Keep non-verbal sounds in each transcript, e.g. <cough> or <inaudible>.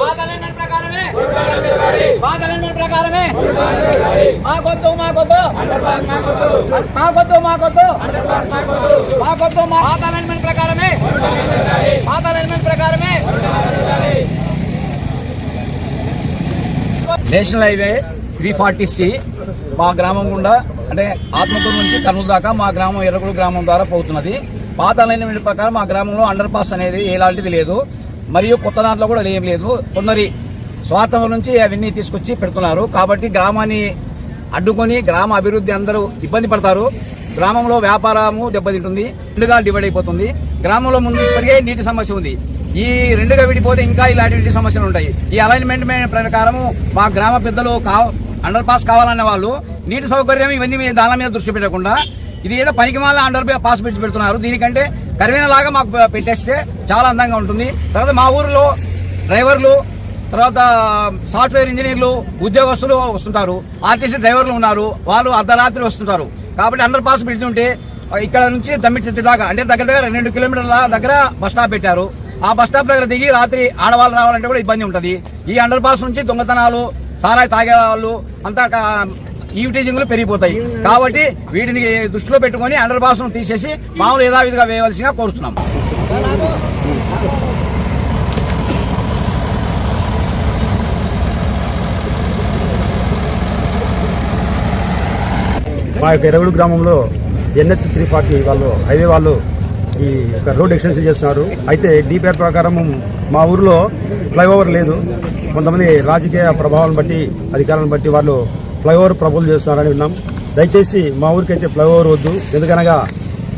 పాత అలైన్మెంట్ ప్రకారమే. పాత అలైన్మెంట్ ప్రకారమే మాకొద్దు మాకొద్దు మాకొద్దు మాకొద్దు మాకొద్దు మా పాత అలైన్మెంట్ ప్రకారమే. పాత అలైన్మెంట్ ప్రకారమే. National highway three forty C మా గ్రామం గుండా అంటే ఆత్మకూరు నుంచి కర్నూలు దాకా మా గ్రామం ఎర్రగుడు గ్రామం ద్వారా పోతున్నది. పాత అలైన్మెంట్ ప్రకారం మా గ్రామంలో అండర్ పాస్ అనేది ఎలాంటిది లేదు. మరియు కొత్త దాంట్లో కూడా ఏం లేదు. కొందరి స్వార్థం నుంచి అవన్నీ తీసుకొచ్చి పెడుతున్నారు. కాబట్టి గ్రామాన్ని అడ్డుకొని గ్రామ అభివృద్ధి అందరూ ఇబ్బంది పడతారు. గ్రామంలో వ్యాపారము దెబ్బతింటుంది. రెండుగా డివైడ్ అయిపోతుంది. గ్రామంలో ముందు ఇప్పటికే నీటి సమస్య ఉంది. ఈ రెండుగా విడిపోతే ఇంకా ఇలాంటి నీటి సమస్యలు ఉంటాయి. ఈ అలైన్మెంట్ ప్రకారము మా గ్రామ పెద్దలు అండర్ పాస్ కావాలనే వాళ్ళు నీటి సౌకర్యం ఇవన్నీ దాని మీద దృష్టి పెట్టకుండా ఇది ఏదో పనికి మాల అండర్ పాస్ పెట్టి పెడుతున్నారు. దీనికంటే కరివేన లాగా మాకు పెట్టేస్తే చాలా అందంగా ఉంటుంది. తర్వాత మా ఊరిలో డ్రైవర్లు తర్వాత సాఫ్ట్వేర్ ఇంజనీర్లు ఉద్యోగస్తులు వస్తుంటారు. ఆర్టీసీ డ్రైవర్లు ఉన్నారు. వాళ్ళు అర్ధరాత్రి వస్తుంటారు. కాబట్టి అండర్ పాస్ పెడుతుంటే ఇక్కడ నుంచి తమ్మిటి దాకా అంటే దగ్గర దగ్గర రెండు కిలోమీటర్ల దగ్గర బస్ స్టాప్ పెట్టారు. ఆ బస్ స్టాప్ దగ్గర దిగి రాత్రి ఆడవాళ్ళు రావాలంటే కూడా ఇబ్బంది ఉంటుంది. ఈ అండర్ పాస్ నుంచి దొంగతనాలు సారాయి తాగే వాళ్ళు అంతా ఈవిటీజింగ్లు పెరిగిపోతాయి. కాబట్టి వీటిని దృష్టిలో పెట్టుకుని అండర్ పాస్ను తీసేసి మామూలు యథావిధిగా వేయవలసిగా కోరుతున్నాం. మా యొక్క ఎరగుడు గ్రామంలో ఎన్హెచ్ త్రీ ఫార్టీ వాళ్ళు హైవే వాళ్ళు ఈ యొక్క రోడ్ ఎక్స్టెన్షన్ చేస్తున్నారు. అయితే డిపిఆర్ ప్రకారం మా ఊర్లో ఫ్లైఓవర్ లేదు. కొంతమంది రాజకీయ ప్రభావాలను బట్టి అధికారాలను బట్టి వాళ్ళు ఫ్లైఓవర్ ప్రబుల్ చేస్తున్నారని విన్నాం. దయచేసి మా ఊరికైతే ఫ్లైఓవర్ వద్దు. ఎందుకనగా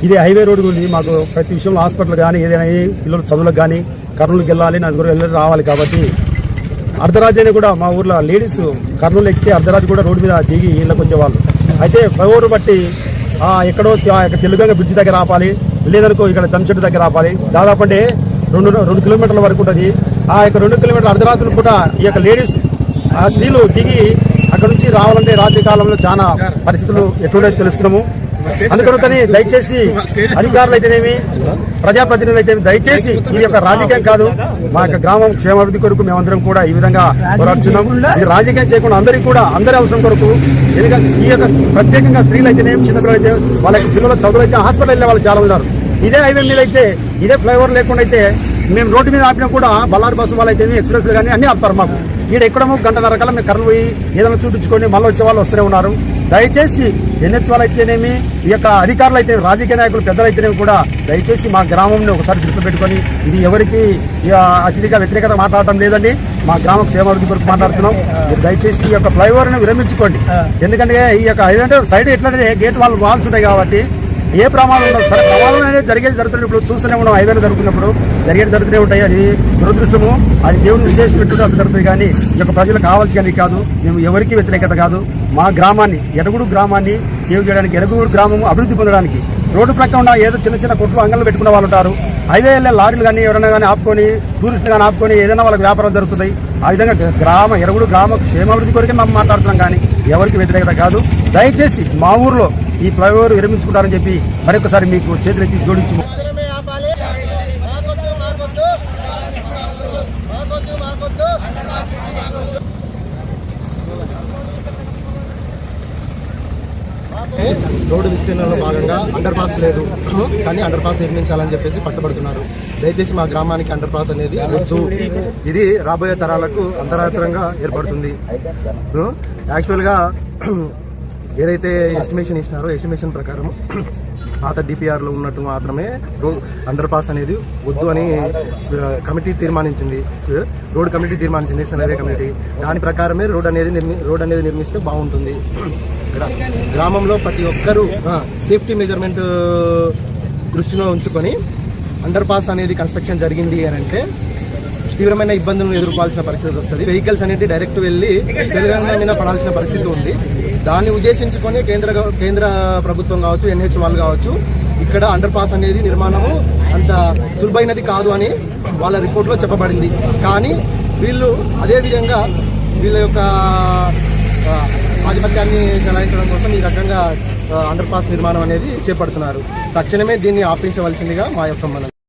ఇది హైవే రోడ్డు గురించి మాకు ప్రతి విషయంలో హాస్పిటల్ కానీ ఏదైనా పిల్లలు చదువులకు కానీ కర్నూలుకి వెళ్ళాలి నలుగురు వెళ్ళి రావాలి కాబట్టి అర్ధరాత్రి అయినా కూడా మా ఊర్లో లేడీస్ కర్నూలు ఎక్కితే అర్ధరాత్రి కూడా రోడ్డు మీద దిగి ఇళ్ళకి వచ్చేవాళ్ళు. అయితే ఫ్లైఓవర్ బట్టి ఎక్కడో ఆ యొక్క బ్రిడ్జ్ దగ్గర ఆపాలి లేదనుకో ఇక్కడ జంషెడ్ దగ్గర ఆపాలి. దాదాపు అంటే రెండు రెండు కిలోమీటర్ల వరకు ఉంటుంది. ఆ యొక్క రెండు కిలోమీటర్ల అర్ధరాత్రులు కూడా ఈ యొక్క లేడీస్ ఆ స్త్రీలు దిగి అక్కడ నుంచి రావాలంటే రాత్రి కాలంలో చాలా పరిస్థితులు ఎటువంటి తెలుస్తున్నాము. అందుకని దయచేసి అధికారులు అయితేనేమి ప్రజాప్రతినిధులు అయితే దయచేసి ఇది ఒక రాజకీయం కాదు. మా యొక్క గ్రామం క్షేమాభివృద్ధి కొరకు మేమందరం కూడా ఈ విధంగా పోరాడుతున్నాం. ఇది రాజకీయం చేయకుండా అందరికీ కూడా అందరి అవసరం కొరకు ఎందుకంటే ఈ యొక్క ప్రత్యేకంగా స్త్రీలు అయితేనేమి చిన్నపిల్లలు అయితే వాళ్ళ పిల్లల చదువులు అయితే హాస్పిటల్ వెళ్ళే వాళ్ళు చాలా ఉన్నారు. ఇదే హైవే మీద అయితే ఇదే ఫ్లైఓవర్ లేకుండా అయితే మేము రోడ్డు మీద ఆపినా కూడా బల్లారి బస్సు వాళ్ళు అయితే ఎక్స్ప్రెస్ కానీ అన్ని ఆపుతారు మాకు. ఈడ ఎక్కడమో గంటన్నర కల్లా మేము కర్నూలు పోయి ఏదైనా చూపించుకొని మళ్ళీ వచ్చే వాళ్ళు వస్తూనే ఉన్నారు. దయచేసి ఎన్హెచ్ వాళ్ళు అయితేనేమి ఈ యొక్క అధికారులు అయితే రాజకీయ నాయకులు పెద్దలు అయితేనేమి కూడా దయచేసి మా గ్రామంలో ఒకసారి దృష్టి పెట్టుకొని ఇది ఎవరికి ఇక అతిథిగా వ్యతిరేకత మాట్లాడటం లేదండి. మా గ్రామ క్షేమాభివృద్ధి కొరకు మాట్లాడుతున్నాం. మీరు దయచేసి ఈ యొక్క ఫ్లైఓవర్ను విరమించుకోండి ఎందుకంటే ఈ యొక్క హైవే సైడ్ ఎట్లంటే గేట్ వాళ్ళు వాల్స్ ఉంటాయి కాబట్టి ఏ ప్రమాదం ఉండదు సరే ప్రమాదం అనేది జరిగేది జరుగుతుంది ఇప్పుడు చూస్తూనే ఉన్నాం హైవేలు జరుగుతున్నప్పుడు జరిగేది జరుగుతూనే ఉంటాయి. అది దురదృష్టము. అది దేవుని నిర్దేశం పెట్టుకుంటే అది జరుగుతుంది కానీ ఈ యొక్క ప్రజలకు కావాల్సి కాదు మేము ఎవరికి వ్యతిరేకత కాదు. మా గ్రామాన్ని ఎరగుడు గ్రామాన్ని సేవ్ చేయడానికి ఎరగుడు గ్రామము అభివృద్ధి పొందడానికి రోడ్డు ప్రక్కన ఉన్న ఏదో చిన్న చిన్న కొట్లు అంగళ్ళు పెట్టుకున్న వాళ్ళు ఉంటారు. హైవే వెళ్ళే లారీలు కానీ ఎవరైనా కానీ ఆపుకొని టూరిస్టులు కానీ ఆపుకొని ఏదైనా వాళ్ళకి వ్యాపారం జరుగుతుంది ఆ విధంగా గ్రామ ఎరగుడు గ్రామ క్షేమాభివృద్ధి కొరకే మేము మాట్లాడుతున్నాం కానీ ఎవరికి వ్యతిరేకత కాదు. దయచేసి మా ఊర్లో ఈ ఫ్లైఓవర్ విరమించుకుంటారని చెప్పి మరొకసారి మీకు చేతులెత్తి జోడించు తక్షణమే ఆపాలి మాకొద్దు మాకొద్దు మాకొద్దు మాకొద్దు రోడ్డు విస్తీర్ణంలో భాగంగా అండర్ పాస్ లేదు. కానీ అండర్ పాస్ నిర్మించాలని చెప్పేసి పట్టుబడుతున్నారు. దయచేసి మా గ్రామానికి అండర్ పాస్ అనేది వద్దు. ఇది రాబోయే తరాలకు అంతరాత్రంగా ఏర్పడుతుంది. యాక్చువల్గా <clears throat> ఏదైతే ఎస్టిమేషన్ ఇచ్చినారో ఎస్టిమేషన్ ప్రకారం <clears throat> పాత డిపిఆర్లో ఉన్నట్టు మాత్రమే రోడ్ అండర్ పాస్ అనేది వద్దు అని కమిటీ తీర్మానించింది. రోడ్ కమిటీ తీర్మానించింది సన్నవే కమిటీ దాని ప్రకారమే రోడ్ అనేది నిర్మి రోడ్ అనేది నిర్మిస్తే బాగుంటుంది. గ్రామంలో ప్రతి ఒక్కరూ సేఫ్టీ మెజర్మెంట్ దృష్టిలో ఉంచుకొని అండర్ పాస్ అనేది కన్స్ట్రక్షన్ జరిగింది అని అంటే తీవ్రమైన ఇబ్బందులను ఎదుర్కోవాల్సిన పరిస్థితి వస్తుంది. వెహికల్స్ అనేది డైరెక్ట్ వెళ్ళి తెలంగాణ మీద పడాల్సిన పరిస్థితి ఉంది. దాన్ని ఉద్దేశించుకొని కేంద్ర కేంద్ర ప్రభుత్వం కావచ్చు ఎన్హెచ్ వాళ్ళు కావచ్చు ఇక్కడ అండర్ పాస్ అనేది నిర్మాణము అంత సులభైనది కాదు అని వాళ్ళ రిపోర్ట్లో చెప్పబడింది. కానీ వీళ్ళు అదేవిధంగా వీళ్ళ యొక్క ఆధిపత్యాన్ని చెలాయించడం కోసం ఈ రకంగా అండర్ పాస్ నిర్మాణం అనేది చేపడుతున్నారు. తక్షణమే దీన్ని ఆపించవలసిందిగా మా యొక్క మనం